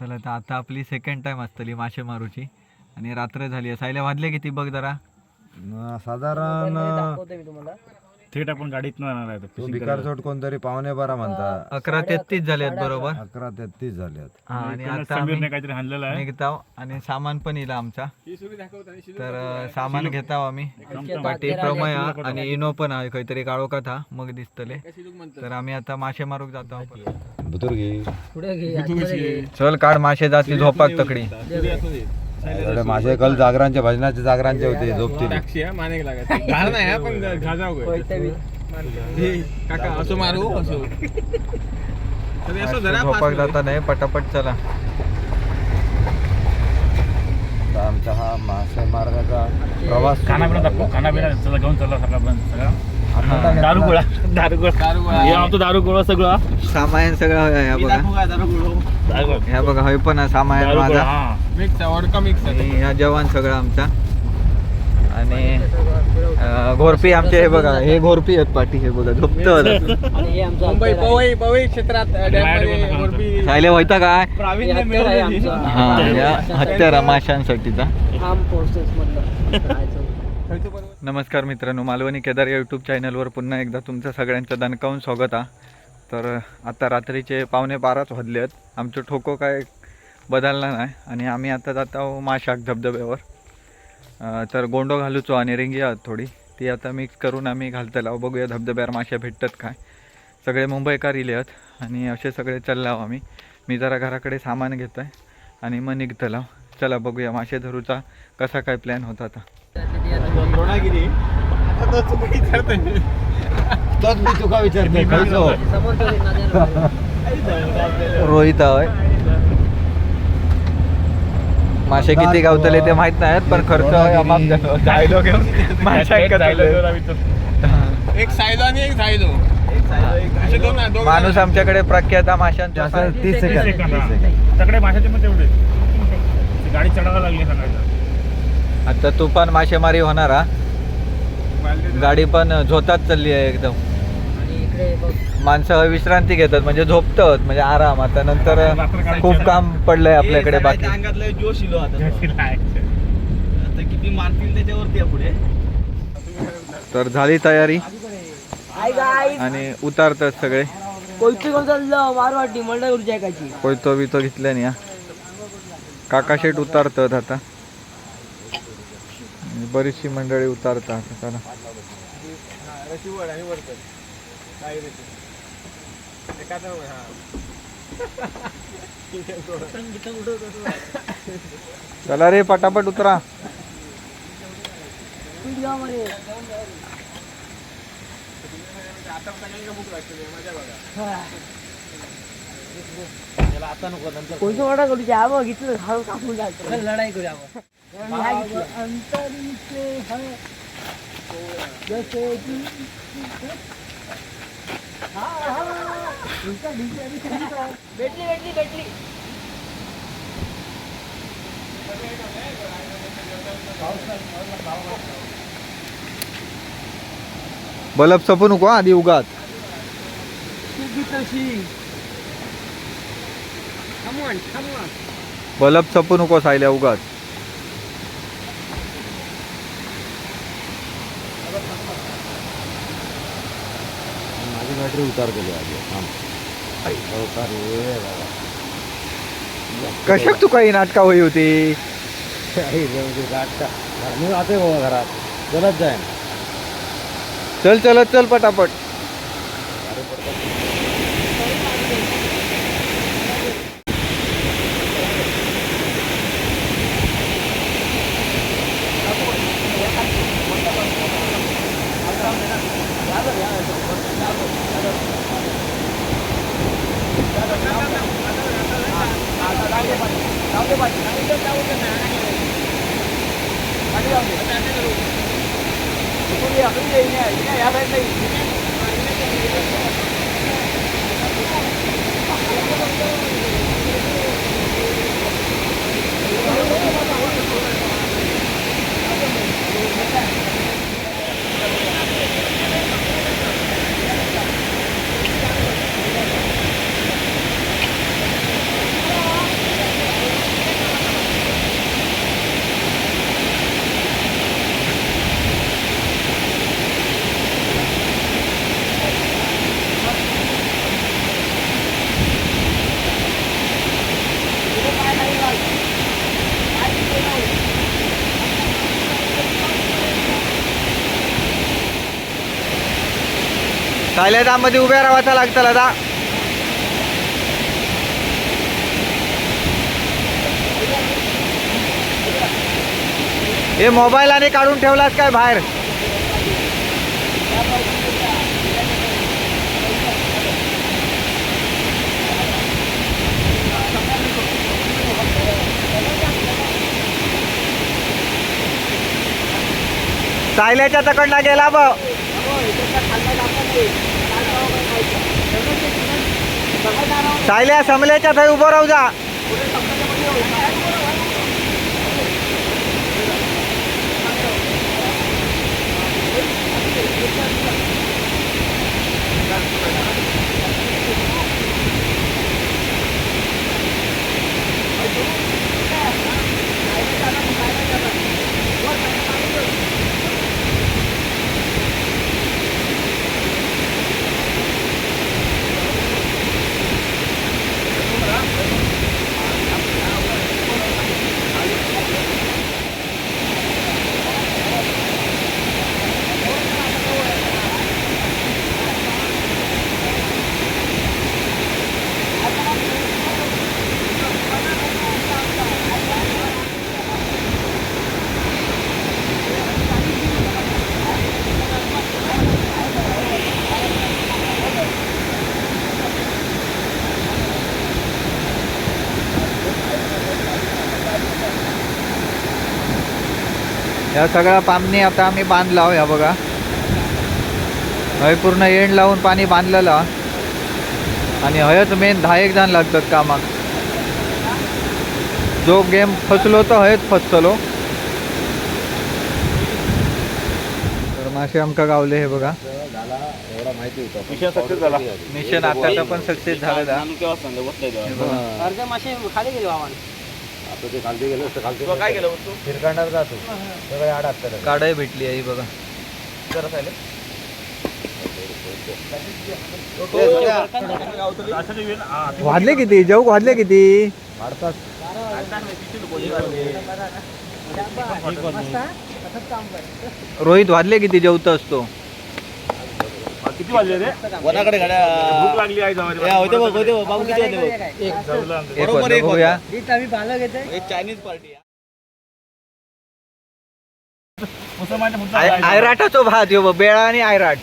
चला तर आता आपली सेकंड टाइम असतली मासे मारूची. आणि रात्र झाली आहे. सायला वाजले किती? बघ जरा. न- साधारण थेट आपण गाडीत जाणार आहे तो भिकार चोट कोणतरी पावणे बारा म्हणतात अकरा तेहतीस झाले आहेत बरोबर? अकरा तेहतीस झाल्यात हा आणि आता समीरने काहीतरी आणलेलं आहे. निघताव आणि सामान पण येईल आमचा. तर अं, सामान घेताव आम्ही. पाठी प्रमय हा आणि इनो पण आहे काहीतरी काळोखात हा मग दिसतले. तर आम्ही आता मासे मारूक जातो आपण. बुतुर्गी. चल काढ मासे जाती झोपाक तकडी. एवढे माझे कल जागरांचे भजनाचे जागरांचे होते झोपतील. असं मारू असं. झोपाक जाता नाही पटापट चला. आता आमचा हा मासे मार्गाचा प्रवास खाना पिना दाखवू खाना पिना चला घेऊन चला सगळं सगळं. हे आमचं सगळं सगळं ह्या बघा. ह्या बघा हे पण माझा. हा. मिक्स वडका मिक्स आणि ह्या जवान सगळं आमचा. आणि अं, घोरपी आमचे हे बघा हे घोरपी आहेत पाठी हे बघा झोपत मुंबई पवई पवई क्षेत्रात डॅममध्ये काय? प्रावीण्य मिळवलेली. हा या हत्यारा माशांसाठीचा. नमस्कार मित्रांनो मालवणी केदार या यूट्यूब चॅनलवर पुन्हा एकदा तुमचं सगळ्यांचं दणकावून स्वागत आहे. तर आता रात्रीचे पावणे बाराच वाजले आहेत. आमचं ठोको काय बदलला नाही आणि आम्ही आता जात आहो माशाक धबधब्यावर. तर गोंडो घालूचो आणि रिंगी आहोत थोडी. ती आता मिक्स करून आम्ही घालतलो बघूया धबधब्यावर माशा भेटतात काय. सगळे मुंबईकार इले आहेत आणि असे सगळे चाललो आम्ही. मी जरा घराकडे सामान घेतो आहे आणि मग निघतला चला बघूया मासे धरूचा कसा काय प्लॅन होता आता. द्रोणागिरी. आता तो चुकी विचारतोय. तोच मी तुका विचारते खयचो रोहित. होय. मासे किती गावतले ते माहीत नाहीत पण खर्च. जायलो घेऊन. एक सायलो आणि एक माणूस आमच्याकडे प्रख्यात माशांचा असं तीस सेकंद माशाचे पण तेवढे. गाडी चढायला लागली सकाळचं आता तुफान मासेमारी होणार हा. गाडी पण झोतात चालली आहे एकदम. माणसं विश्रांती घेतात म्हणजे झोपतात म्हणजे आराम. आता नंतर खूप काम पडलंय आपल्याकडे बाकी. अंगातलं जोश इलो आता. आता किती मारतील त्याच्यावरती आहे पुढे तर झाली तयारी. आणि उतारतात सगळे. कोयते बितो घेतल्याने काका शेट उतारतात आता. बरीचशी मंडळी उतारतात. चला रशीवड आणि वरकर काय रशी एकाच हा चला रे पटापट उतरा. कोणतं मोठा करू जा बघ इथलं हळू कापून जायचं लढाई करूया अंतरीचे है। जसे हा, हा. भेटली भेटली भेटली बलब सपू नको आधी उगात बलब सपू नको सायल्या उगात बॅटरी उतार केली आधी थांब. लवकर ये बाबा. कशाक तू काही नाटका होई होती म्हणजे गाठता. मी राहते बाबा घरात चलत जाईन चल चलत चल पटापट सायल्या उभ्या राहायचा लागतं आता हे मोबाईल आणि काढून ठेवलास काय बाहेर? सायल्याच्या तकडला गेला ब. सायल्या समल्याच्या थंय उभं राहू जा या सगळ्या पामनी आता आम्ही बांधला या बघा. हय पूर्ण एंड लावून पाणी बांधलेलं. हा. आणि हयच मेन दहा एक जण लागतात कामाक जो गेम फसलो तो हयच फसतलो तर मासे आमका गावले हे बघा. झाला एवढा माहिती होता मिशन सक्सेस झाला. मिशन आता पण सक्सेस झालेलं. हा. हे मासे खाली गेले बाबा आता ते खालती गेलं तर खालती तुला काय केलं वस्तू? फिरकांडार जातो सगळे आडात तर काढाय भेटली आहे ही बघा. जरा सायले. अशाने वेळ- हा, ते वाढले किती? जेऊ वाढले किती? वाढतात. रोहित वाढले किती? जेवत असतो. किती वाजले रे? कोणाकडे गाड्या भूक लागली आहे होते बघ होते बघ बाबू किती होते बघ? एक. बरोबर वाजलं एक बघूया. आम्ही पाहिलं घेते एक चायनीज पार्टी मुसलमानच्या पुढचा आय- आहे. आयराटाचो भात यो बेळा आणि आयराट.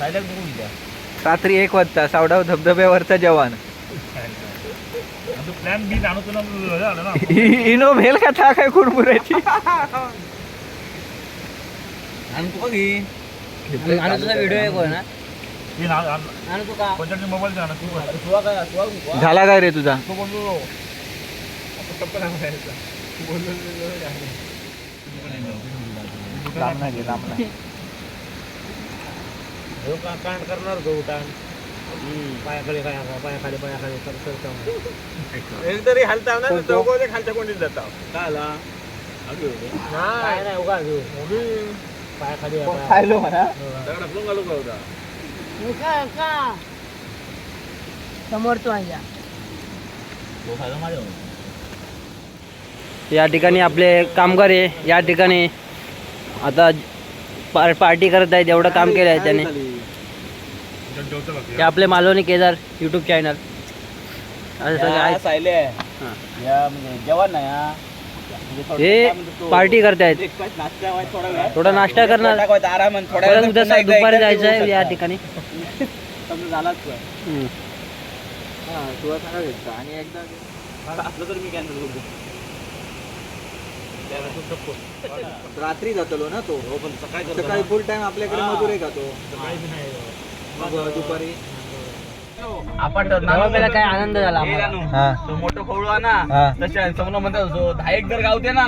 बघून रात्री एक वाजता सावडाव धबधब्यावरचा जवान आमचं प्लॅन बी आणतो ना इनो भेल का था काय कुरमुऱ्याची आणि तू बघ ही. तुझा व्हिडिओ आहे कोण हे आण- आणि का? मोबाईल तुला नको. झाला काय रे तुझा? हो का? कांड करणार तो उठाण. पायाखाली काय पायाखाली पायाखाली कर एक तरी हलता ना चौकोच्या खालच्या कोणीच जाता काय आला? नाही. नाही उगा घेऊ पायाखाली आहे, पाया- खायलो म्हणा. दगडा फुलून घालू का होता का का समोर तू आहे तो खायला माझ्या या ठिकाणी आपले कामगार आहे या ठिकाणी आता पार- पार्टी करत आहेत एवढं काम केलं आहे त्याने. ते आपले मालवणी केदार युट्यूब चॅनल असं सगळं आहे. सायले. हा. या म्हणजे हा. म्हणजे हे पार्टी करतायत. थोडा वेळ. थोडा नाश्ता करणार. परत उद्या दुपारी जायचं आहे या. ठिकाणी. हम्म. हा आणि एकदा असलं तर मी कॅन्सल करतो रात्री जातलो ना तो. हो पण सकाळी सकाळी. फुल टाइम आपल्याकडे. मजूर आहे का तो मग दुपारी आपण काय आनंद झाला आम्हाला. रानू. हा तो मोठं खोळू ना हा. तशा समोर म्हणतात जो दहा एक जर गावते ना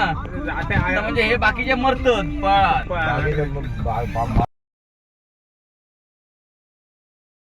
तर म्हणजे हे बाकीचे मरतात पळात बाकीचे मग बा- बा-